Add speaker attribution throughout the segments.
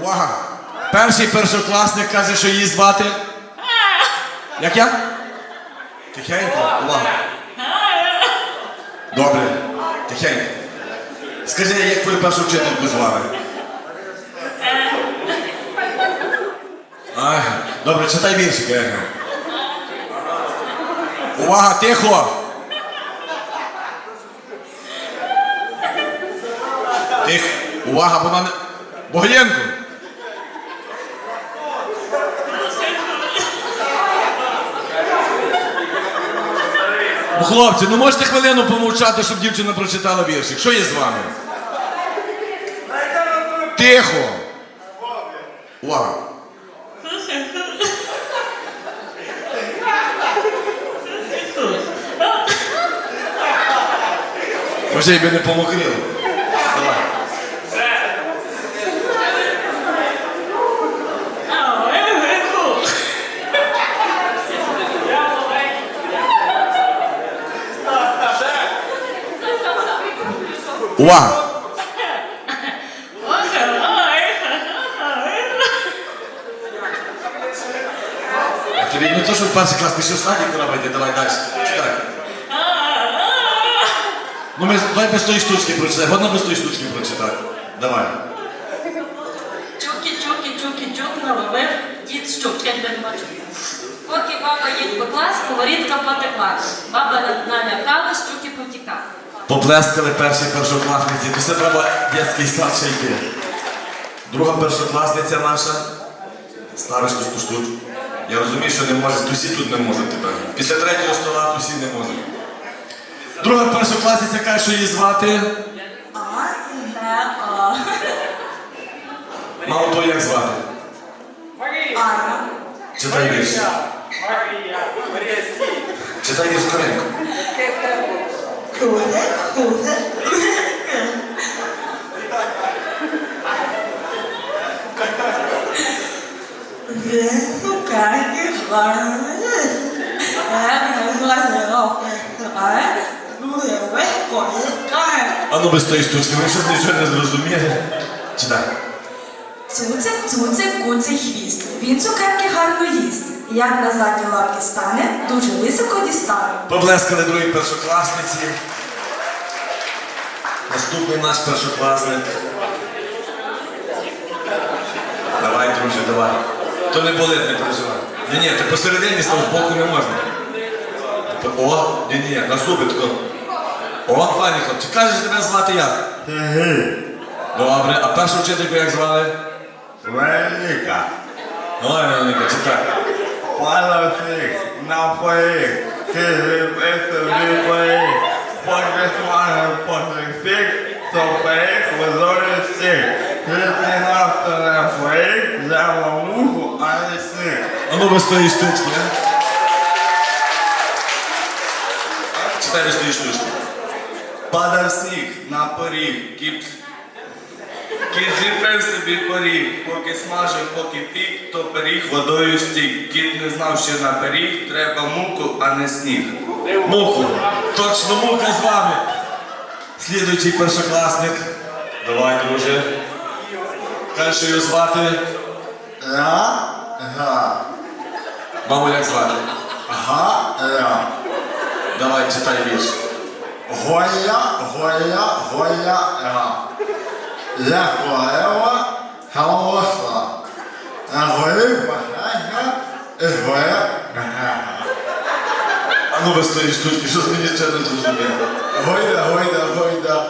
Speaker 1: Увага! Перший першокласник каже, що її звати. Як я? Тихенько, увага. Добре, тихенько. Скажи, як твою першу вчительку звали? Ага. Добре, читай віршик. Ага. Увага, тихо! Тихо. Увага, вона не. Богоєнко! Хлопці, ну можете хвилину помовчати, щоб дівчина прочитала віршик. Що є з вами? Тихо! Увага! Може, би не помокрило. Давай. Увага! А тобі не то, що перший клас, ти що садик давай далі. Ну ми давай без тої штучки прочитай. Годно без тої штучки прочитай. Давай.
Speaker 2: Чуки, чуки, чуки, чук наловив дід щук. Я тебе не бачу. Поки баба їх пекла, сковорідка потекла. Баба налякала, щуки потікали.
Speaker 1: Поплескали перші першокласниці. Після треба дитячий сад ще йти. Друга першокласниця наша. Старосту штук. Я розумію, що не може, тусі тут не можуть тепер. Після третього стола тусі не можуть. Друга першокласниця каже, що її звати.
Speaker 2: А.
Speaker 1: Мало того, як звати.
Speaker 2: Анна.
Speaker 1: Читай вірш.
Speaker 3: Марія,
Speaker 1: Читай вірш скоренько.
Speaker 2: Худе, худе. Він шукає гарне.
Speaker 1: А ну без тої штучки, ви щось нічого не зрозуміли. Читай.
Speaker 4: Цуцик, цуцик, куцик хвіст. Він цукерки гарно їсть. Як на задні лапки стане, дуже високо дістане.
Speaker 1: Поблескали другій першокласниці. Наступний наш першокласник. Давай, друже, давай. То не болить, не переживай. Ні, ні, ти посередині став, збоку не можна. О, ні, ні, на зуби тако. О, пані хлопчик, кажеш, тебе звати як? Добре, а першу вчительку як звали?
Speaker 5: Велика,
Speaker 1: Давай, Вероніка, читай.
Speaker 5: палосик, напоїк, кизиписові Подвісмани посик, сопеїк, визорі сик. Кисний нафтане фоїк, взяла муху, а не сик.
Speaker 1: А ну без тої штучки, а? Без тої штучки.
Speaker 5: Падав сніг на поріг, кіт Кіт зліпив собі поріг, поки смажив, поки пік, то пиріг водою стік. Кіт не знав, що на пиріг треба муку, а не сніг.
Speaker 1: Муку. Точно мука з вами. Слідуючий першокласник. Давай, друже. Що його звати.
Speaker 5: Ра, га,
Speaker 1: Маму, як звати?
Speaker 5: га, ра.
Speaker 1: Давай, читай вірш.
Speaker 5: Гоя, гоя, гоя, ра. Я корова, халоса. А гори багага, і гоя, га.
Speaker 1: А ну без тої штучки, що мені не зрозуміло.
Speaker 5: Гойда, гойда, гойда.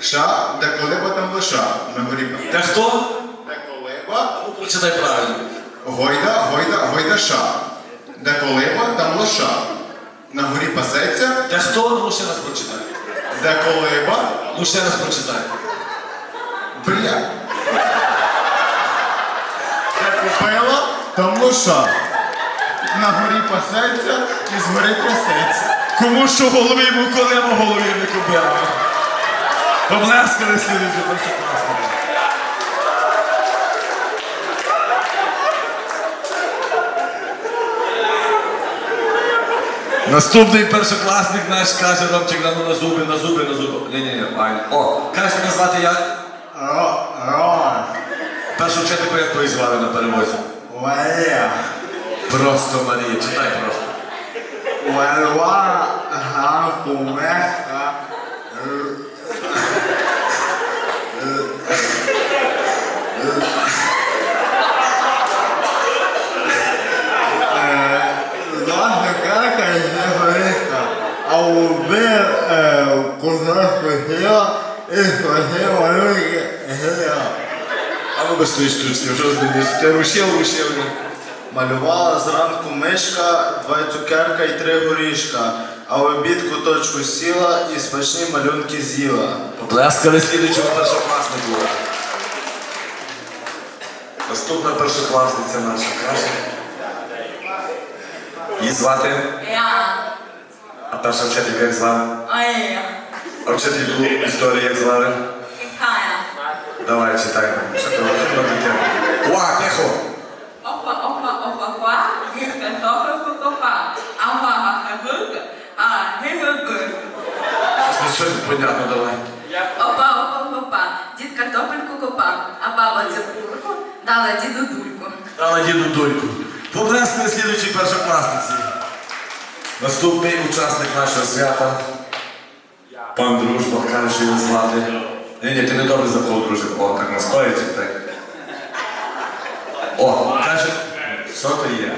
Speaker 5: Ша, де колиба там лиша, на горі.
Speaker 1: Та хто?
Speaker 5: Де колиба,
Speaker 1: Ну, прочитай правильно.
Speaker 5: Гойда, гойда, гойда ша. Де колиба, там лоша. На горі пасеться,
Speaker 1: Та хто? Ну ще раз прочитай.
Speaker 5: де колиба,
Speaker 1: Ну ще раз прочитай.
Speaker 5: бля. Де купила, там лоша. На горі пасеться і з гори трясеться.
Speaker 1: Кому що голови йому колемо голові не купила. Поблескали слідуючий першокласник. Наступний першокласник наш каже, Ромчик, ну на зуби, на зуби, на зуби. Ні, ні, ні, файно. О, каже, мене звати як?
Speaker 5: Ро, ро.
Speaker 1: Першу вчительку як твої звали на перевозі?
Speaker 5: Варя.
Speaker 1: Просто Марія, читай просто.
Speaker 5: Варва гакумеха. Наша кака не горіха, а убив кусок схила і схватив малюнки геля.
Speaker 1: А ну без тої штучки, що зміниш? Ти рушив, рушив.
Speaker 5: Малювала зранку мишка, два цукерка і три горішка, а в обід куточку сіла і смачні малюнки з'їла.
Speaker 1: Поплескали слідуючому першокласнику. Наступна першокласниця наша каже. Її звати,
Speaker 2: Я.
Speaker 1: а перша вчителька як звали?
Speaker 2: Ай.
Speaker 1: А вчительку історії як звали?
Speaker 2: Кая.
Speaker 1: Давай, читай нам. Що ти розумна дитина? Уа, тихо!
Speaker 2: Опа, опа, опа, опа. Гірка, добре, копа. А мама гагуга. А гигугу.
Speaker 1: Щось нічого понятно, давай.
Speaker 2: Опа, опа, опа. Дід картопельку копав, а баба цибульку дала діду дульку.
Speaker 1: Дала діду доньку. Поплескали слідуючій першокласниці. Наступний учасник нашого свята. Пан Дружба каже, що його звати. Ні, ні, ти не добре запав, друже. О, так настоїться, так. О, каже, що то є?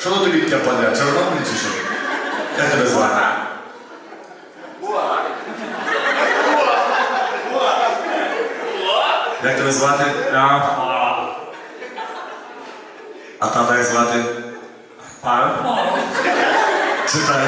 Speaker 1: Що то тобі таке паде? Чорнобиль чи що? Як тебе звати? Як тебе звати? А тата як звати? Читай.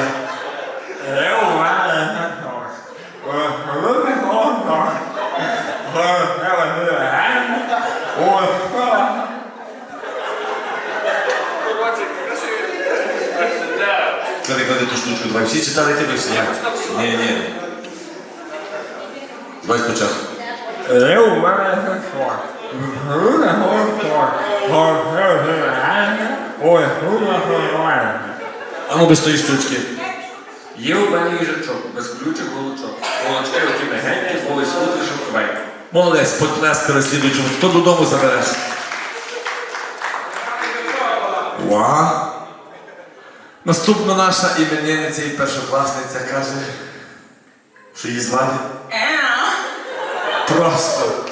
Speaker 1: Клади, клади ту штучку, тебе всі? Ні, ні. Давай спочатку. А ну без тої штучки.
Speaker 3: Є у мене їжачок, без ключик голочок. Голочки оті легенькі, були скути шовковенькі.
Speaker 1: Молодець, поплескали слідуючому. Хто додому забереш? Ва. Наступна наша іменинниця і першокласниця каже, що її звати? Просто.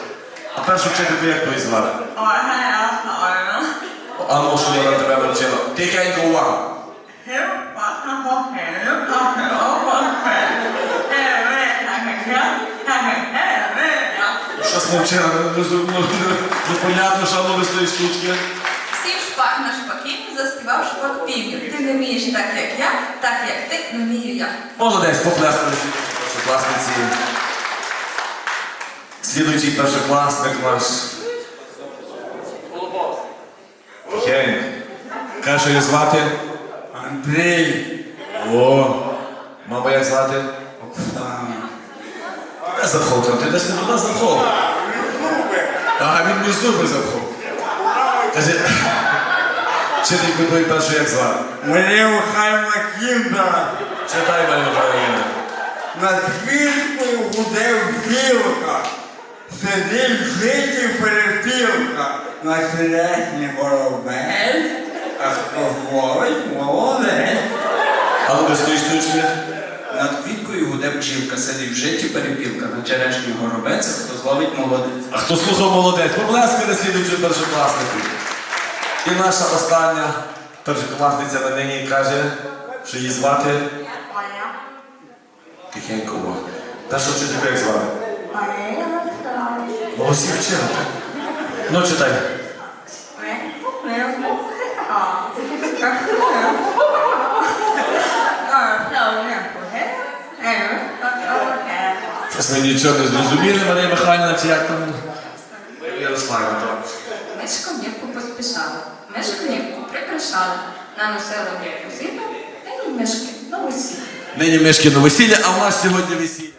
Speaker 1: А першу вчительку як твої звати? А ну, що вона тебе навчила? Тихенько увагу. Щось навчила, не розумно, непонятно, що воно без тої штучки.
Speaker 6: Сів шпак на шпаки, заспівав шпак півню. Ти не вмієш так, як я, так як ти не вмію я.
Speaker 1: Молодець, поплескали першокласниці. Слідуючий першокласник наш. Тихенько. Каже, її звати? Андрій. О, мама як звати? Оксана. Де запхав? Ти десь не туди запхав. Ага, він між зуби запхав. Каже, вчительку твою першу як звати?
Speaker 7: Марія Михайлівна Кімда
Speaker 1: Читай мене, Україна.
Speaker 7: над квіткою гуде білка, сидить в житті перепілка, на середній горобець, а спозволить молодець.
Speaker 1: Але без тої штучки.
Speaker 8: Над квіткою гуде бджілка, сидить в житті перепілка, на черешні горобець, а хто зловить молодець.
Speaker 1: А хто слухав молодець, поплескали слідуючи першокласнику. І наша остання першокласниця на нині каже, що її звати Тихенько. увага. Перша вчителька як звати? Так? Ну, читай. Щось ми нічого не зрозуміли, Марія Михайлівна, чи як там? Ярославна, так.
Speaker 6: Мишко мівку поспішала, мишко мівку прикрашала, наносила мівку зіну, і мишки на усі.
Speaker 1: Нині мешки на весілля, а в нас сьогодні весілля.